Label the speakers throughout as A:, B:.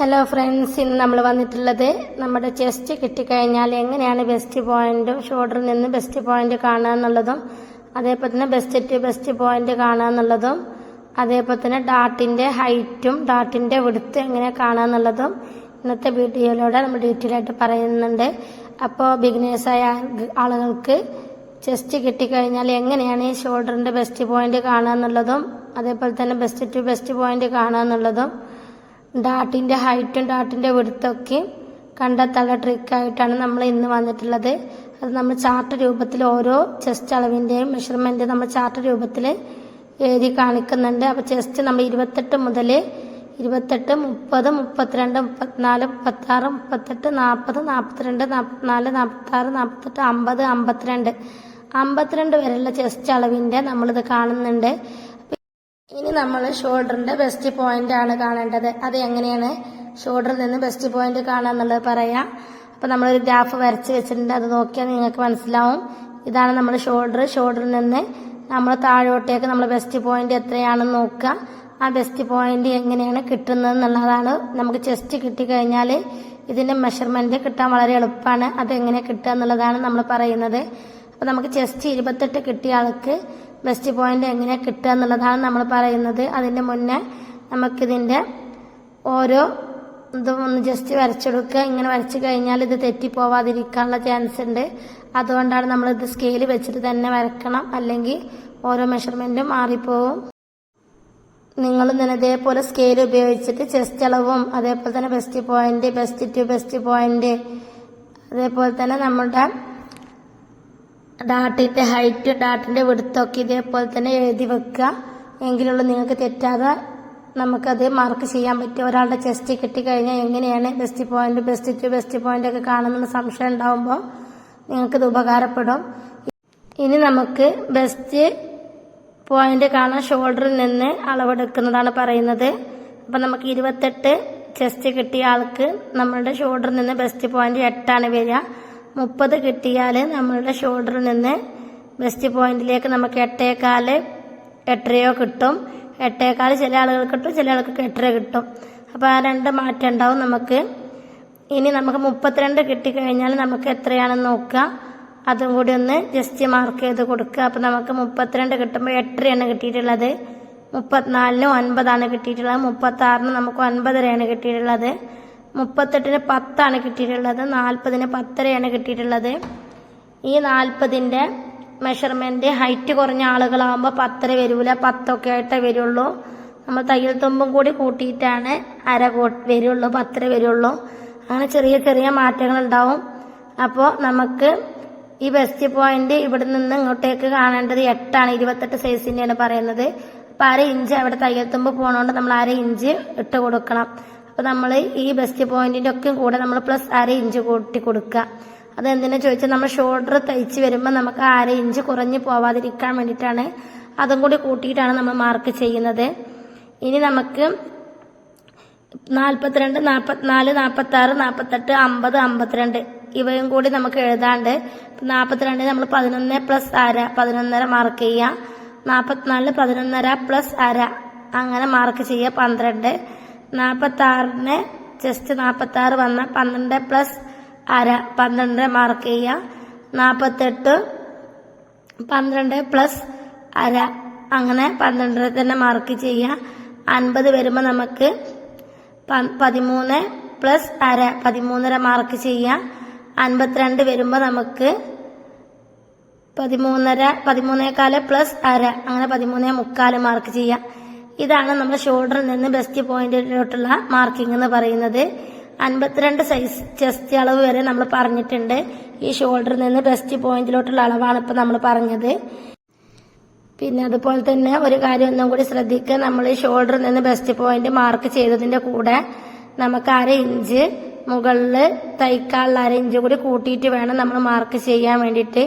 A: Hello friends ഇന്ന് നമ്മൾ വന്നിട്ടുള്ളത് നമ്മുടെ ചെസ്റ്റ് കിട്ടിക്കഴിഞ്ഞാൽ എങ്ങനെയാണ് ബെസ്റ്റ് പോയിന്റും ഷോൾഡറിൽ നിന്ന് ബെസ്റ്റ് പോയിന്റ് കാണുക എന്നുള്ളതും അതേപോലെ തന്നെ ബെസ്റ്റ് ടു ബെസ്റ്റ് പോയിന്റ് കാണുക എന്നുള്ളതും അതേപോലെ തന്നെ ഡാട്ടിന്റെ ഹൈറ്റും ഡാട്ടിന്റെ വിടുത്ത് എങ്ങനെ കാണുക എന്നുള്ളതും ഇന്നത്തെ വീഡിയോയിലൂടെ നമ്മൾ ഡീറ്റെയിൽ ആയിട്ട് പറയുന്നുണ്ട്. അപ്പോൾ ബിഗിനേഴ്സായ ആളുകൾക്ക് ചെസ്റ്റ് കിട്ടിക്കഴിഞ്ഞാൽ എങ്ങനെയാണ് ഈ ഷോൾഡറിന്റെ ബെസ്റ്റ് പോയിന്റ് കാണുക എന്നുള്ളതും അതേപോലെ തന്നെ ബെസ്റ്റ് ടു ബെസ്റ്റ് പോയിന്റ് കാണുക എന്നുള്ളതും ഡാട്ടിന്റെ ഹൈറ്റും ഡാട്ടിന്റെ വെടുത്തൊക്കെ കണ്ടെത്താനുള്ള ട്രിക്കായിട്ടാണ് നമ്മൾ ഇന്ന് വന്നിട്ടുള്ളത്. അത് നമ്മൾ ചാർട്ട് രൂപത്തിൽ ഓരോ ചെസ്റ്റ് അളവിന്റെയും മെഷർമെന്റ് നമ്മൾ ചാർട്ട് രൂപത്തിൽ എഴുതി കാണിക്കുന്നുണ്ട്. അപ്പോൾ ചെസ്റ്റ് നമ്മൾ ഇരുപത്തെട്ട് മുതൽ ഇരുപത്തെട്ട് മുപ്പത് മുപ്പത്തിരണ്ട് മുപ്പത്തിനാല് മുപ്പത്താറ് മുപ്പത്തെട്ട് നാൽപ്പത് നാൽപ്പത്തിരണ്ട് നാൽപ്പത്തിനാല് നാൽപ്പത്താറ് നാൽപ്പത്തെട്ട് അമ്പത് അമ്പത്തിരണ്ട്. അമ്പത്തിരണ്ട് വരെയുള്ള ചെസ്റ്റ് അളവിന്റെ നമ്മളിത് കാണുന്നുണ്ട്. ഇനി നമ്മൾ ഷോൾഡറിന്റെ ബെസ്റ്റ് പോയിന്റ് ആണ് കാണേണ്ടത്. അത് എങ്ങനെയാണ്? ഷോൾഡറിൽ നിന്ന് ബെസ്റ്റ് പോയിന്റ് കാണാന്നുള്ളത് പറയാം. അപ്പൊ നമ്മളൊരു ഗ്രാഫ് വരച്ച് വെച്ചിട്ടുണ്ട്. അത് നോക്കിയാൽ നിങ്ങൾക്ക് മനസ്സിലാവും. ഇതാണ് നമ്മൾ ഷോൾഡർ ഷോൾഡറിൽ നിന്ന് നമ്മൾ താഴോട്ടേക്ക് നമ്മൾ ബെസ്റ്റ് പോയിന്റ് എത്രയാണെന്ന് നോക്കുക. ആ ബെസ്റ്റ് പോയിന്റ് എങ്ങനെയാണ് കിട്ടുന്നത് എന്നുള്ളതാണ്. നമുക്ക് ചെസ്റ്റ് കിട്ടിക്കഴിഞ്ഞാൽ ഇതിന്റെ മെഷർമെന്റ് കിട്ടാൻ വളരെ എളുപ്പമാണ്. അത് എങ്ങനെ കിട്ടുക എന്നുള്ളതാണ് നമ്മൾ പറയുന്നത്. അപ്പൊ നമുക്ക് ചെസ്റ്റ് ഇരുപത്തെട്ട് കിട്ടിയ ആൾക്ക് ബെസ്റ്റ് പോയിന്റ് എങ്ങനെ കിട്ടുക എന്നുള്ളതാണ് നമ്മൾ പറയുന്നത്. അതിന്റെ മുന്നേ നമുക്കിതിന്റെ ഓരോ ഇതും ഒന്ന് ജസ്റ്റ് വരച്ചെടുക്കുക. ഇങ്ങനെ വരച്ചു കഴിഞ്ഞാൽ ഇത് തെറ്റിപ്പോവാതിരിക്കാനുള്ള ചാൻസ് ഉണ്ട്. അതുകൊണ്ടാണ് നമ്മൾ ഇത് സ്കെയിൽ വെച്ചിട്ട് തന്നെ വരക്കണം. അല്ലെങ്കിൽ ഓരോ മെഷർമെന്റും മാറിപ്പോവും. നിങ്ങൾ തന്നെ ഇതേപോലെ സ്കെയിൽ ഉപയോഗിച്ചിട്ട് ചെസ്റ്റ് അളവും അതേപോലെ തന്നെ bust point bust to bust point അതേപോലെ തന്നെ നമ്മുടെ ഡാട്ടിന്റെ ഹൈറ്റ് ഡാട്ടിന്റെ ഒക്കെ ഇതേപോലെ തന്നെ എഴുതി വെക്കുക. എങ്കിലുള്ള നിങ്ങൾക്ക് തെറ്റാതെ നമുക്കത് മാർക്ക് ചെയ്യാൻ പറ്റും. ഒരാളുടെ ചെസ്റ്റ് കിട്ടിക്കഴിഞ്ഞാൽ എങ്ങനെയാണ് bust point bust to bust point ഒക്കെ കാണുന്ന സംശയം ഉണ്ടാവുമ്പോൾ നിങ്ങൾക്കിത് ഉപകാരപ്പെടും. ഇനി നമുക്ക് ബെസ്റ്റ് പോയിന്റ് കാണാൻ ഷോൾഡറിൽ നിന്ന് അളവെടുക്കുന്നതാണ് പറയുന്നത്. അപ്പൊ നമുക്ക് ഇരുപത്തെട്ട് ചെസ്റ്റ് കിട്ടിയ ആൾക്ക് നമ്മളുടെ ഷോൾഡറിൽ നിന്ന് ബെസ്റ്റ് പോയിന്റ് എട്ടാണ് വരിക. മുപ്പത് കിട്ടിയാൽ നമ്മളുടെ ഷോൾഡറിൽ നിന്ന് ബെസ്റ്റ് പോയിന്റിലേക്ക് നമുക്ക് എട്ടേക്കാൽ എട്ടരയോ കിട്ടും. എട്ടേക്കാൽ ചില ആളുകൾക്ക് കിട്ടും ചില ആൾക്ക് എട്ടര കിട്ടും. അപ്പോൾ ആ രണ്ട് മാറ്റം ഉണ്ടാവും നമുക്ക്. ഇനി നമുക്ക് മുപ്പത്തിരണ്ട് കിട്ടിക്കഴിഞ്ഞാൽ നമുക്ക് എത്രയാണെന്ന് നോക്കുക. അതും കൂടി ഒന്ന് ജസ്റ്റ് മാർക്ക് ചെയ്ത് കൊടുക്കുക. അപ്പോൾ നമുക്ക് മുപ്പത്തിരണ്ട് കിട്ടുമ്പോൾ എട്ടരയാണ് കിട്ടിയിട്ടുള്ളത്. മുപ്പത്തിനാലിന് ഒൻപതാണ് കിട്ടിയിട്ടുള്ളത്. മുപ്പത്തി നമുക്ക് ഒൻപതരയാണ് കിട്ടിയിട്ടുള്ളത്. മുപ്പത്തെട്ടിന് പത്താണ് കിട്ടിയിട്ടുള്ളത് നാൽപ്പതിന് പത്തരയാണ് കിട്ടിയിട്ടുള്ളത്. ഈ നാൽപ്പതിന്റെ മെഷർമെന്റ് ഹൈറ്റ് കുറഞ്ഞ ആളുകളാകുമ്പോൾ പത്തര വരൂല പത്തൊക്കെ ആയിട്ടേ വരുള്ളൂ. നമ്മൾ തയ്യൽ തുമ്പും കൂടി കൂട്ടിയിട്ടാണ് അര വരുള്ളൂ പത്തര വരുള്ളൂ. അങ്ങനെ ചെറിയ ചെറിയ മാറ്റങ്ങൾ ഉണ്ടാവും അപ്പോൾ നമുക്ക് ഈ ബെസ്റ്റ് പോയിന്റ് ഇവിടെ നിന്ന് ഇങ്ങോട്ടേക്ക് കാണേണ്ടത് എട്ടാണ് ഇരുപത്തെട്ട് സൈസിന്റെയാണ് പറയുന്നത്. അപ്പൊ അര ഇഞ്ച് അവിടെ തയ്യൽ തുമ്പ് പോകണോണ്ട് നമ്മൾ അര ഇഞ്ച് ഇട്ട് കൊടുക്കണം. അപ്പൊ നമ്മൾ ഈ ബെസ്റ്റ് പോയിന്റിന്റെ ഒക്കെ കൂടെ നമ്മൾ പ്ലസ് അര ഇഞ്ച് കൂട്ടി കൊടുക്കുക. അതെന്തിനാ ചോദിച്ചാൽ നമ്മൾ ഷോൾഡർ തയ്ച്ച് വരുമ്പോൾ നമുക്ക് അര ഇഞ്ച് കുറഞ്ഞ് പോവാതിരിക്കാൻ വേണ്ടിയിട്ടാണ് അതും കൂടി കൂട്ടിയിട്ടാണ് നമ്മൾ മാർക്ക് ചെയ്യുന്നത്. ഇനി നമുക്ക് നാൽപ്പത്തിരണ്ട് നാൽപ്പത്തിനാല് നാൽപ്പത്തി ആറ് നാൽപ്പത്തെട്ട് അമ്പത് അമ്പത്തിരണ്ട് ഇവയും കൂടി നമുക്ക് എഴുതാണ്ട് നാൽപ്പത്തിരണ്ടിന് നമ്മൾ പതിനൊന്ന് പ്ലസ് അര പതിനൊന്നര മാർക്ക് ചെയ്യുക. നാൽപ്പത്തിനാലിന് പതിനൊന്നര പ്ലസ് അര. അങ്ങനെ മാർക്ക് ചെയ്യുക പന്ത്രണ്ട്. നാൽപ്പത്തി ആറിന് ജസ്റ്റ് നാൽപ്പത്തി ആറ് വന്ന പന്ത്രണ്ട് പ്ലസ് അര പന്ത്രണ്ട് മാർക്ക് ചെയ്യുക. നാൽപ്പത്തെട്ട് പന്ത്രണ്ട് പ്ലസ് അര അങ്ങനെ പന്ത്രണ്ടര തന്നെ മാർക്ക് ചെയ്യുക. അൻപത് വരുമ്പോൾ നമുക്ക് പതിമൂന്ന് പ്ലസ് അര പതിമൂന്നര മാർക്ക് ചെയ്യാം അൻപത്തിരണ്ട് വരുമ്പോൾ നമുക്ക് പതിമൂന്നര പതിമൂന്നേക്കാൽ പ്ലസ് അര അങ്ങനെ പതിമൂന്നേ മുക്കാൽ മാർക്ക് ചെയ്യാം ഇതാണ് നമ്മൾ ഷോൾഡറിൽ നിന്ന് ബെസ്റ്റ് പോയിന്റിലോട്ടുള്ള മാർക്കിംഗ് എന്ന് പറയുന്നത്. അൻപത്തിരണ്ട് സൈസ് ചെസ്റ്റ് അളവ് വരെ നമ്മൾ പറഞ്ഞിട്ടുണ്ട്. ഈ ഷോൾഡറിൽ നിന്ന് ബെസ്റ്റ് പോയിന്റിലോട്ടുള്ള അളവാണ് ഇപ്പൊ നമ്മൾ പറഞ്ഞത്. പിന്നെ അതുപോലെ തന്നെ ഒരു കാര്യം ഒന്നും കൂടി ശ്രദ്ധിക്കുക. നമ്മൾ ഈ ഷോൾഡറിൽ നിന്ന് ബെസ്റ്റ് പോയിന്റ് മാർക്ക് ചെയ്തതിന്റെ കൂടെ നമുക്ക് അര ഇഞ്ച് മുകളിൽ തയ്ക്കാനുള്ള അര ഇഞ്ച് കൂടി കൂട്ടിയിട്ട് വേണം നമ്മൾ മാർക്ക് ചെയ്യാൻ വേണ്ടിയിട്ട്.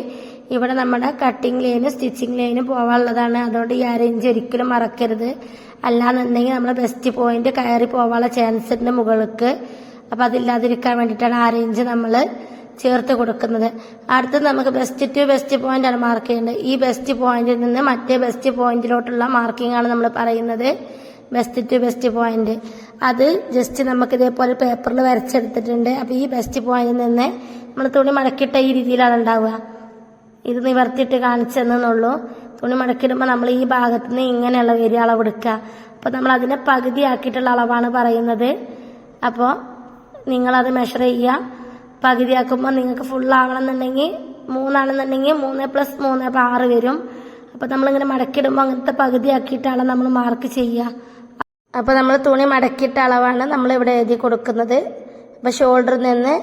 A: ഇവിടെ നമ്മുടെ കട്ടിംഗ് ലൈനും സ്റ്റിച്ചിങ് ലൈനും പോവാനുള്ളതാണ്. അതുകൊണ്ട് ഈ അര ഇഞ്ച് ഒരിക്കലും മറക്കരുത്. അല്ലാന്നുണ്ടെങ്കിൽ നമ്മുടെ ബെസ്റ്റ് പോയിന്റ് കയറി പോവാനുള്ള ചാൻസ് ഉണ്ട് മുകൾക്ക്. അപ്പൊ അതില്ലാതിരിക്കാൻ വേണ്ടിയിട്ടാണ് ഇഞ്ച് നമ്മൾ ചേർത്ത് കൊടുക്കുന്നത്. അടുത്ത് നമുക്ക് ബെസ്റ്റ് ടു ബെസ്റ്റ് പോയിന്റ് ആണ് മാർക്ക് ചെയ്യേണ്ടത്. ഈ ബെസ്റ്റ് പോയിന്റിൽ നിന്ന് മറ്റേ ബെസ്റ്റ് പോയിന്റിലോട്ടുള്ള മാർക്കിംഗ് ആണ് നമ്മൾ പറയുന്നത്. ബെസ്റ്റ് ടു ബെസ്റ്റ് പോയിന്റ് അത് ജസ്റ്റ് നമുക്ക് ഇതേപോലെ പേപ്പറിൽ വരച്ചെടുത്തിട്ടുണ്ട്. അപ്പോൾ ഈ ബെസ്റ്റ് പോയിന്റിൽ നിന്ന് നമ്മൾ തുണി മടക്കിട്ട ഈ രീതിയിലാണ് ഉണ്ടാവുക. ഇത് നിവർത്തിയിട്ട് കാണിച്ചെന്നുള്ളൂ തുണി മടക്കിടുമ്പോൾ നമ്മൾ ഈ ഭാഗത്ത് നിന്ന് ഇങ്ങനെയുള്ള വരി അളവെടുക്കുക. അപ്പോൾ നമ്മൾ അതിനെ പകുതിയാക്കിയിട്ടുള്ള അളവാണ് പറയുന്നത്. അപ്പോൾ നിങ്ങളത് മെഷർ ചെയ്യുക. പകുതിയാക്കുമ്പോൾ നിങ്ങൾക്ക് ഫുൾ ആവണമെന്നുണ്ടെങ്കിൽ മൂന്നാണെന്നുണ്ടെങ്കിൽ മൂന്ന് പ്ലസ് മൂന്ന് അപ്പോൾ ആറ് വരും. അപ്പോൾ നമ്മളിങ്ങനെ മടക്കിടുമ്പോൾ അങ്ങനത്തെ പകുതിയാക്കിയിട്ടാണ് നമ്മൾ മാർക്ക് ചെയ്യുക. അപ്പോൾ നമ്മൾ തുണി മടക്കിയിട്ട അളവാണ് നമ്മൾ ഇവിടെ എഴുതി കൊടുക്കുന്നത്. അപ്പോൾ ഷോൾഡറിൽ നിന്ന്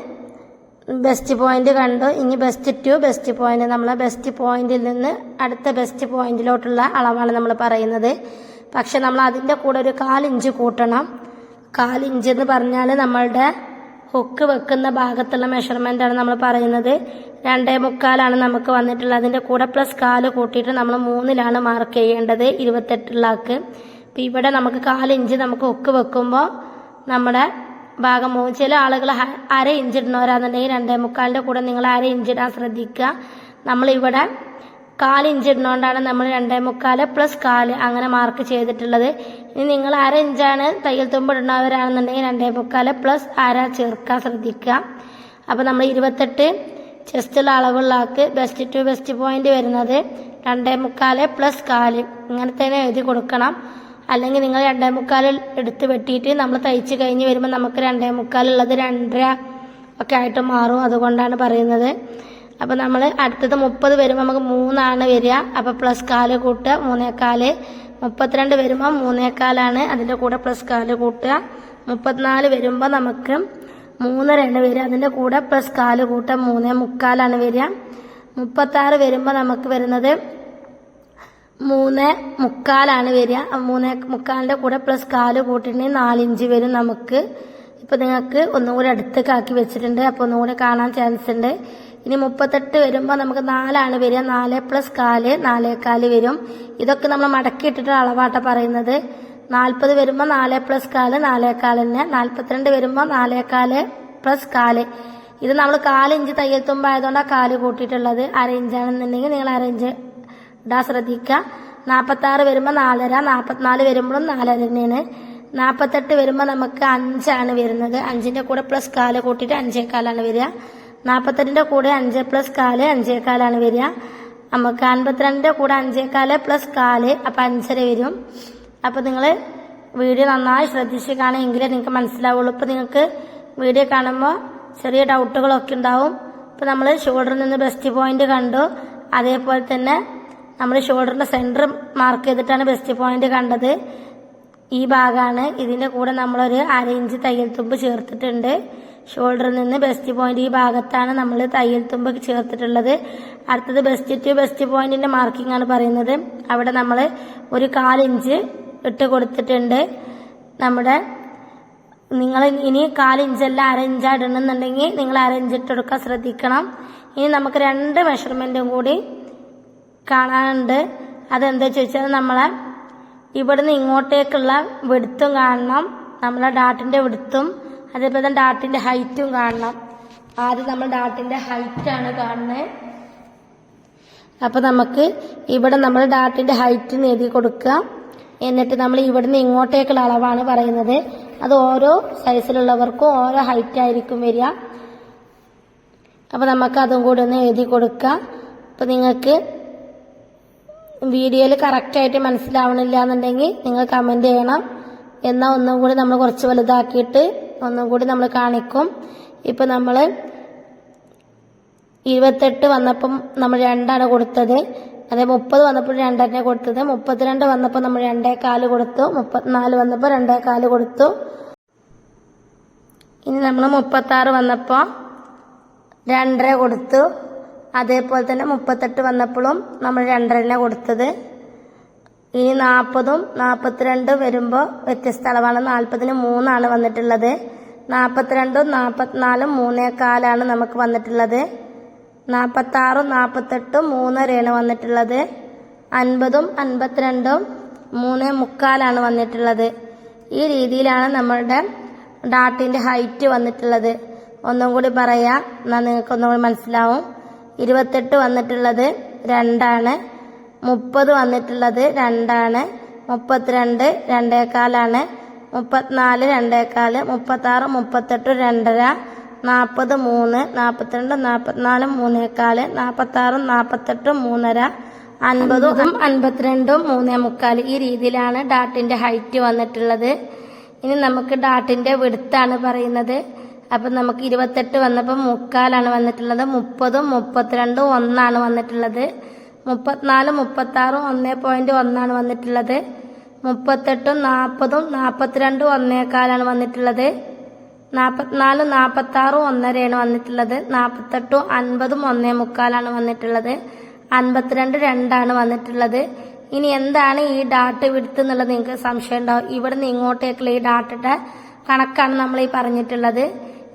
A: ബെസ്റ്റ് പോയിന്റ് കണ്ടു. ഇനി ബെസ്റ്റ് ടു ബെസ്റ്റ് പോയിന്റ് നമ്മൾ ബെസ്റ്റ് പോയിന്റിൽ നിന്ന് അടുത്ത ബെസ്റ്റ് പോയിന്റിലോട്ടുള്ള അളവാണ് നമ്മൾ പറയുന്നത്. പക്ഷെ നമ്മൾ അതിന്റെ കൂടെ ഒരു കാലിഞ്ച് കൂട്ടണം. കാലിഞ്ച് എന്ന് പറഞ്ഞാൽ നമ്മളുടെ ഹുക്ക് വെക്കുന്ന ഭാഗത്തുള്ള മെഷർമെന്റ് ആണ് നമ്മൾ പറയുന്നത്. രണ്ടേ മുക്കാലാണ് നമുക്ക് വന്നിട്ടുള്ളത്. അതിന്റെ കൂടെ പ്ലസ് കാൽ കൂട്ടിയിട്ട് നമ്മൾ മൂന്നിലാണ് മാർക്ക് ചെയ്യേണ്ടത്. ഇരുപത്തെട്ടുള്ള ആക്ക് ഇപ്പം ഇവിടെ നമുക്ക് കാലിഞ്ച് നമുക്ക് ഹുക്ക് വെക്കുമ്പോൾ നമ്മുടെ ഭാഗം മൂന്ന് ചില ആളുകൾ അര ഇഞ്ച് ഇടുന്നവരാണെന്നുണ്ടെങ്കിൽ രണ്ടേ മുക്കാലിന്റെ കൂടെ നിങ്ങൾ അര ഇഞ്ച് ഇടാൻ ശ്രദ്ധിക്കുക. നമ്മളിവിടെ കാൽ ഇഞ്ച് ഇടുന്നതുകൊണ്ടാണ് നമ്മൾ രണ്ടേ മുക്കാൽ പ്ലസ് കാൽ അങ്ങനെ മാർക്ക് ചെയ്തിട്ടുള്ളത്. ഇനി നിങ്ങൾ അര ഇഞ്ചാണ് തയ്യൽ തുമ്പ് ഇടുന്നവരാണെന്നുണ്ടെങ്കിൽ രണ്ടേ മുക്കാൽ പ്ലസ് അര ചേർക്കാൻ ശ്രദ്ധിക്കുക. അപ്പോൾ നമ്മൾ ഇരുപത്തെട്ട് ചെസ്റ്റുള്ള അളവുള്ള ആൾക്ക് ബെസ്റ്റ് ടു ബെസ്റ്റ് പോയിന്റ് വരുന്നത് രണ്ടേ മുക്കാൽ പ്ലസ് കാൽ. ഇങ്ങനെ തന്നെ എഴുതി കൊടുക്കണം. അല്ലെങ്കിൽ നിങ്ങൾ രണ്ടേ മുക്കാൽ എടുത്ത് വെട്ടിയിട്ട് നമ്മൾ തയ്ച്ച് കഴിഞ്ഞ് വരുമ്പോൾ നമുക്ക് രണ്ടേ മുക്കാലുള്ളത് രണ്ടര ഒക്കെ ആയിട്ട് മാറും അതുകൊണ്ടാണ് പറയുന്നത്. അപ്പോൾ നമ്മൾ അടുത്തത് മുപ്പത് വരുമ്പോൾ നമുക്ക് മൂന്നാണ് വരിക. അപ്പോൾ പ്ലസ് കാൽ കൂട്ടുക മൂന്നേക്കാൽ മുപ്പത്തിരണ്ട് വരുമ്പോൾ മൂന്നേക്കാലാണ് അതിന്റെ കൂടെ പ്ലസ് കാൽ കൂട്ടുക. മുപ്പത്തിനാല് വരുമ്പോൾ നമുക്ക് മൂന്നരയാണ് വരിക അതിന്റെ കൂടെ പ്ലസ് കാൽ കൂട്ടുക മൂന്നേ മുക്കാലാണ് വരിക. മുപ്പത്താറ് വരുമ്പോൾ നമുക്ക് വരുന്നത് മൂന്ന് മുക്കാലാണ് വരിക. മൂന്ന് മുക്കാലിന്റെ കൂടെ പ്ലസ് കാൽ കൂട്ടിട്ടുണ്ടെങ്കിൽ നാലിഞ്ച് വരും നമുക്ക്. ഇപ്പം നിങ്ങൾക്ക് ഒന്നും കൂടി അടുത്തേക്ക് ആക്കി വെച്ചിട്ടുണ്ട്. അപ്പോൾ ഒന്നും കൂടി കാണാൻ ചാൻസ് ഉണ്ട്. ഇനി മുപ്പത്തെട്ട് വരുമ്പോൾ നമുക്ക് നാലാണ് വരിക. നാല് പ്ലസ് കാൽ നാലേക്കാൽ വരും. ഇതൊക്കെ നമ്മൾ മടക്കി ഇട്ടിട്ട് അളവാട്ട പറയുന്നത്. നാൽപ്പത് വരുമ്പോൾ നാല് പ്ലസ് കാൽ നാലേക്കാൽ തന്നെ. നാൽപ്പത്തിരണ്ട് വരുമ്പോൾ നാലേക്കാൽ പ്ലസ് കാൽ. ഇത് നമ്മൾ കാലിഞ്ച് തയ്യൽ തുമ്പായതുകൊണ്ടാണ് കാൽ കൂട്ടിയിട്ടുള്ളത്. അര ഇഞ്ചാണെന്നുണ്ടെങ്കിൽ നിങ്ങൾ അര ഇടാൻ ശ്രദ്ധിക്കുക നാൽപ്പത്താറ് വരുമ്പോൾ നാലര നാൽപ്പത്തിനാല് വരുമ്പോഴും നാലര തന്നെയാണ് നാൽപ്പത്തെട്ട് വരുമ്പോൾ നമുക്ക് അഞ്ചാണ് വരുന്നത്. അഞ്ചിന്റെ കൂടെ പ്ലസ് കാൽ കൂട്ടിയിട്ട് അഞ്ചേക്കാലാണ് വരിക. നാൽപ്പത്തെട്ടിന്റെ കൂടെ അഞ്ച് പ്ലസ് കാൽ അഞ്ചേക്കാലാണ് വരിക. നമുക്ക് അൻപത്തിരണ്ടിന്റെ കൂടെ അഞ്ചേക്കാൽ പ്ലസ് കാൽ അപ്പം അഞ്ചര വരും. അപ്പോൾ നിങ്ങൾ വീഡിയോ നന്നായി ശ്രദ്ധിച്ച് കാണുമെങ്കിലേ നിങ്ങൾക്ക് മനസ്സിലാവുള്ളൂ. ഇപ്പോൾ നിങ്ങൾക്ക് വീഡിയോ കാണുമ്പോൾ ചെറിയ ഡൗട്ടുകളൊക്കെ ഉണ്ടാവും. ഇപ്പോൾ നമ്മൾ ഷോൾഡറിൽ നിന്ന് ബെസ്റ്റ് പോയിന്റ് കണ്ടു. അതേപോലെ തന്നെ നമ്മൾ ഷോൾഡറിന്റെ സെന്റർ മാർക്ക് ചെയ്തിട്ടാണ് ബെസ്റ്റ് പോയിന്റ് കണ്ടത്. ഈ ഭാഗമാണ് ഇതിന്റെ കൂടെ നമ്മളൊരു ഇഞ്ച് തയ്യൽ തുമ്പ് ചേർത്തിട്ടുണ്ട്. ഷോൾഡറിൽ നിന്ന് ബെസ്റ്റ് പോയിന്റ് ഈ ഭാഗത്താണ് നമ്മൾ തയ്യൽ തുമ്പ് ചേർത്തിട്ടുള്ളത്. അടുത്തത് ബെസ്റ്റ് ടു ബെസ്റ്റ് പോയിന്റിന്റെ മാർക്കിംഗ് ആണ് പറയുന്നത്. അവിടെ നമ്മൾ ഒരു കാലിഞ്ച് ഇട്ട് കൊടുത്തിട്ടുണ്ട്. നമ്മുടെ നിങ്ങൾ ഇനി കാലിഞ്ചല്ല അര ഇഞ്ചാ ഇടണമെന്നുണ്ടെങ്കിൽ നിങ്ങൾ അരഞ്ചിട്ടെടുക്കാൻ ശ്രദ്ധിക്കണം. ഇനി നമുക്ക് രണ്ട് മെഷർമെന്റും കൂടി കാണാനുണ്ട്. അതെന്താ ചോദിച്ചാൽ നമ്മളെ ഇവിടുന്ന് ഇങ്ങോട്ടേക്കുള്ള വെടുത്തും കാണണം. നമ്മളെ ഡാട്ടിന്റെ വെടുത്തും അതേപോലെ തന്നെ ഡാട്ടിന്റെ ഹൈറ്റും കാണണം. ആദ്യം നമ്മൾ ഡാട്ടിന്റെ ഹൈറ്റാണ് കാണുന്നത് അപ്പൊ നമുക്ക് ഇവിടെ നമ്മൾ ഡാട്ടിന്റെ ഹൈറ്റ് എഴുതി കൊടുക്കുക. എന്നിട്ട് നമ്മൾ ഇവിടുന്ന് ഇങ്ങോട്ടേക്കുള്ള അളവാണ് പറയുന്നത്. അത് ഓരോ സൈസിലുള്ളവർക്കും ഓരോ ഹൈറ്റ് ആയിരിക്കും വരിക. അപ്പൊ നമുക്ക് അതും കൂടി ഒന്ന് എഴുതി കൊടുക്കുക. അപ്പൊ നിങ്ങൾക്ക് വീഡിയോയിൽ കറക്റ്റായിട്ട് മനസ്സിലാവണില്ല എന്നുണ്ടെങ്കിൽ നിങ്ങൾ കമന്റ് ചെയ്യണം. എന്നാൽ ഒന്നും കൂടി നമ്മൾ കുറച്ച് വലുതാക്കിയിട്ട് ഒന്നും കൂടി നമ്മൾ കാണിക്കും. ഇപ്പം നമ്മൾ ഇരുപത്തെട്ട് വന്നപ്പം നമ്മൾ രണ്ടാണ് കൊടുത്തത്. അതെ മുപ്പത് വന്നപ്പോൾ രണ്ടെണ്ണ കൊടുത്തത്. മുപ്പത്തിരണ്ട് വന്നപ്പോൾ നമ്മൾ രണ്ടേ കാൽ കൊടുത്തു. മുപ്പത്തിനാല് വന്നപ്പോൾ രണ്ടേ കാൽ കൊടുത്തു. ഇനി നമ്മൾ മുപ്പത്താറ് വന്നപ്പോൾ രണ്ടര കൊടുത്തു. അതേപോലെ തന്നെ മുപ്പത്തെട്ട് വന്നപ്പോഴും നമ്മൾ രണ്ടരനെ കൊടുത്തത്. ഇനി നാൽപ്പതും നാൽപ്പത്തിരണ്ടും വരുമ്പോൾ വ്യത്യസ്ത അളവാണ്. നാൽപ്പതിന് മൂന്നാണ് വന്നിട്ടുള്ളത്. നാൽപ്പത്തിരണ്ടും നാൽപ്പത്തിനാലും മൂന്നേക്കാലാണ് നമുക്ക് വന്നിട്ടുള്ളത്. നാൽപ്പത്താറും നാൽപ്പത്തെട്ടും മൂന്നരയാണ് വന്നിട്ടുള്ളത്. അൻപതും അൻപത്തിരണ്ടും മൂന്ന് മുക്കാലാണ് വന്നിട്ടുള്ളത്. ഈ രീതിയിലാണ് നമ്മളുടെ ഡാട്ടിന്റെ ഹൈറ്റ് വന്നിട്ടുള്ളത്. ഒന്നും കൂടി പറയാം. എന്നാൽ നിങ്ങൾക്ക് ഒന്നുകൂടി മനസ്സിലാവും. ഇരുപത്തെട്ട് വന്നിട്ടുള്ളത് രണ്ടാണ്. മുപ്പത് വന്നിട്ടുള്ളത് രണ്ടാണ്. മുപ്പത്തിരണ്ട് രണ്ടേക്കാലാണ് മുപ്പത്തിനാല് രണ്ടേകാൽ. മുപ്പത്താറ് മുപ്പത്തെട്ട് രണ്ടര. നാൽപ്പത് മൂന്ന്. നാൽപ്പത്തിരണ്ട് നാൽപ്പത്തിനാല് മൂന്നേകാൽ. നാൽപ്പത്താറും നാൽപ്പത്തെട്ടും മൂന്നര. അൻപതും അൻപത്തിരണ്ടും മൂന്നേ മുക്കാൽ ഈ രീതിയിലാണ് ഡാട്ടിന്റെ ഹൈറ്റ് വന്നിട്ടുള്ളത്. ഇനി നമുക്ക് ഡാട്ടിന്റെ വിടുത്താണ് പറയുന്നത്. അപ്പം നമുക്ക് ഇരുപത്തെട്ട് വന്നപ്പോൾ മുക്കാലാണ് വന്നിട്ടുള്ളത്. മുപ്പതും മുപ്പത്തിരണ്ടും ഒന്നാണ് വന്നിട്ടുള്ളത്. മുപ്പത്തിനാല് മുപ്പത്താറും ഒന്നേ പോയിന്റ് ഒന്നാണ് വന്നിട്ടുള്ളത്. മുപ്പത്തെട്ടും നാൽപ്പതും നാൽപ്പത്തിരണ്ടും ഒന്നേക്കാലാണ് വന്നിട്ടുള്ളത്. നാൽപ്പത്തിനാലും നാൽപ്പത്താറും ഒന്നരയാണ് വന്നിട്ടുള്ളത്. നാൽപ്പത്തെട്ടും അൻപതും ഒന്നേ മുക്കാലാണ് വന്നിട്ടുള്ളത്. അൻപത്തിരണ്ട് രണ്ടാണ് വന്നിട്ടുള്ളത്. ഇനി എന്താണ് ഈ ഡാട്ട് വിടുത്ത് എന്നുള്ളത് നിങ്ങൾക്ക് സംശയം ഉണ്ടാവും ഇവിടുന്ന് ഇങ്ങോട്ടേക്കുള്ള ഈ ഡാട്ടിട്ട കണക്കാണ് നമ്മൾ ഈ പറഞ്ഞിട്ടുള്ളത്.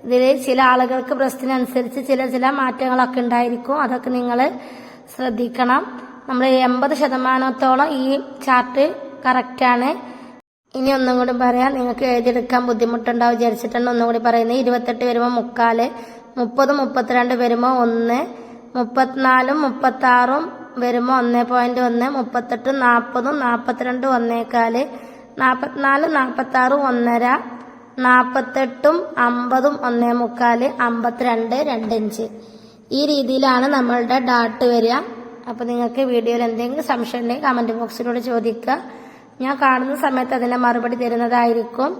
A: ഇതിൽ ചില ആളുകൾക്ക് ബ്രസ്റ്റിനനുസരിച്ച് ചില ചില മാറ്റങ്ങളൊക്കെ ഉണ്ടായിരിക്കും. അതൊക്കെ നിങ്ങൾ ശ്രദ്ധിക്കണം. നമ്മൾ എൺപത് ശതമാനത്തോളം ഈ ചാർട്ട് കറക്റ്റാണ് ഇനി ഒന്നും കൂടി പറയാം. നിങ്ങൾക്ക് എഴുതിയെടുക്കാൻ ബുദ്ധിമുട്ടുണ്ടാവും വിചാരിച്ചിട്ടാണ് ഒന്നും കൂടി പറയുന്നത്. ഇരുപത്തെട്ട് വരുമ്പോൾ മുക്കാൽ മുപ്പത് മുപ്പത്തിരണ്ട് വരുമ്പോൾ ഒന്ന് മുപ്പത്തിനാലും മുപ്പത്താറും വരുമ്പോൾ ഒന്ന് പോയിന്റ് ഒന്ന് മുപ്പത്തെട്ടും നാൽപ്പതും നാൽപ്പത്തിരണ്ടും ഒന്നേക്കാൽ നാൽപ്പത്തിനാല് നാൽപ്പത്താറും ഒന്നര നാൽപ്പത്തെട്ടും അമ്പതും ഒന്നേ മുക്കാൽ അമ്പത്തിരണ്ട് രണ്ട് ഇഞ്ച് ഈ രീതിയിലാണ് നമ്മളുടെ ഡാട്ട് വരിക. അപ്പോൾ നിങ്ങൾക്ക് വീഡിയോയിൽ എന്തെങ്കിലും സംശയം ഉണ്ടെങ്കിൽ കമന്റ് ബോക്സിലൂടെ ചോദിക്കുക. ഞാൻ കാണുന്ന സമയത്ത് അതിന്റെ മറുപടി തരുന്നതായിരിക്കും.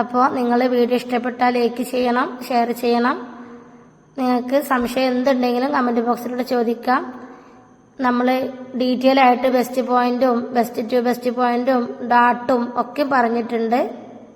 A: അപ്പോൾ നിങ്ങൾ വീഡിയോ ഇഷ്ടപ്പെട്ടാൽ ലൈക്ക് ചെയ്യണം ഷെയർ ചെയ്യണം. നിങ്ങൾക്ക് സംശയം എന്തുണ്ടെങ്കിലും കമന്റ് ബോക്സിലൂടെ ചോദിക്കാം. നമ്മൾ ഡീറ്റെയിൽ ആയിട്ട് ബെസ്റ്റ് പോയിന്റും ബെസ്റ്റ് ടു ബെസ്റ്റ് പോയിന്റും ഡാട്ടും ഒക്കെ പറഞ്ഞിട്ടുണ്ട്.